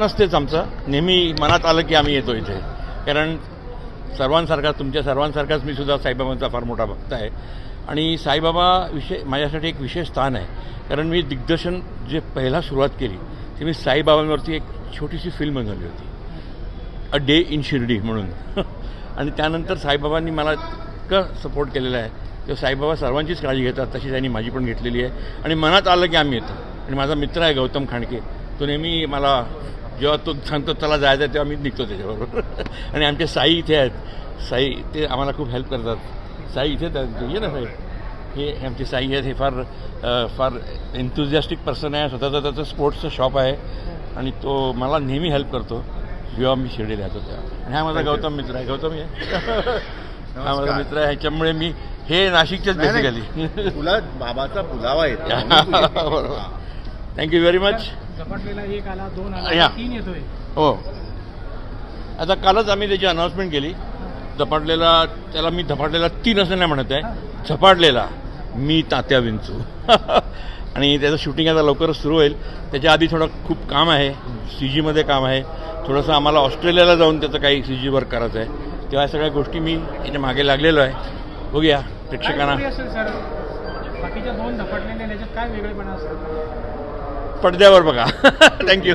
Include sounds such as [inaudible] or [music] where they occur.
नसतेच आमचं. नेहमी मनात आलं की आम्ही येतो इथे. कारण सर्वांसारखा तुमच्या सर्वांसारखाच मी सुद्धा साईबाबांचा फार मोठा भक्त आहे. आणि साईबाबा विषय माझ्यासाठी एक विशेष स्थान आहे. कारण मी दिग्दर्शन जे पहिला सुरुवात केली ते मी साईबाबांवरती एक छोटीशी फिल्म बनवली होती. अ डे इन शिर्डी म्हणून. [laughs] आणि त्यानंतर साईबाबांनी मला इतकं सपोर्ट केलेला आहे. किंवा साईबाबा सर्वांचीच काळजी घेतात तशी त्यांनी माझी पण घेतलेली आहे. आणि मनात आलं की आम्ही येतो. आणि माझा मित्र आहे गौतम खांडके. तो नेहमी मला जेव्हा तो सांगतो त्याला जायचं तेव्हा मी निघतो त्याच्याबरोबर. [laughs] आणि आमचे साई इथे आहेत. साई ते आम्हाला खूप हेल्प करतात. साई आहेत. ये ना साई. हे आमचे साई आहेत. हे फार फार एन्थुझियास्टिक पर्सन आहे. स्वतःचं त्याचं स्पोर्ट्सचं शॉप आहे. आणि तो मला नेहमी हेल्प करतो. जेव्हा मी शिर्डीला येतो तेव्हा. आणि हा माझा गौतम मित्र आहे. गौतम आहे [laughs] हा माझा मित्र आहे. ह्याच्यामुळे मी हे नाशिकचेच नाही, बेसिकली तुला बाबाचा पुलावा येतो. थँक्यू व्हेरी मच झपाटलेला एक आला दोन या. आला तीन येतोय. हो. आता कालच आम्ही त्याची अनाऊन्समेंट केली. झपाटलेला त्याला मी झपाटलेला तीन असं नाही म्हणत आहे. झपाटलेला मी तात्या विंचू. [laughs] आणि त्याचं शूटिंग आता लवकरच सुरू होईल. त्याच्या आधी थोडं खूप काम आहे. सी जीमध्ये काम आहे. थोडंसं आम्हाला ऑस्ट्रेलियाला जाऊन त्याचं काही सी जी वर्क करायचं आहे. तेव्हा या सगळ्या गोष्टी मी याच्या मागे लागलेलो आहे. बघूया काय प्रेक्षकांना. story असेल सर बाकीच्या दोन झपाटलेल्या काय वेगळेपणा पडद्यावर बघा. [laughs] थँक्यू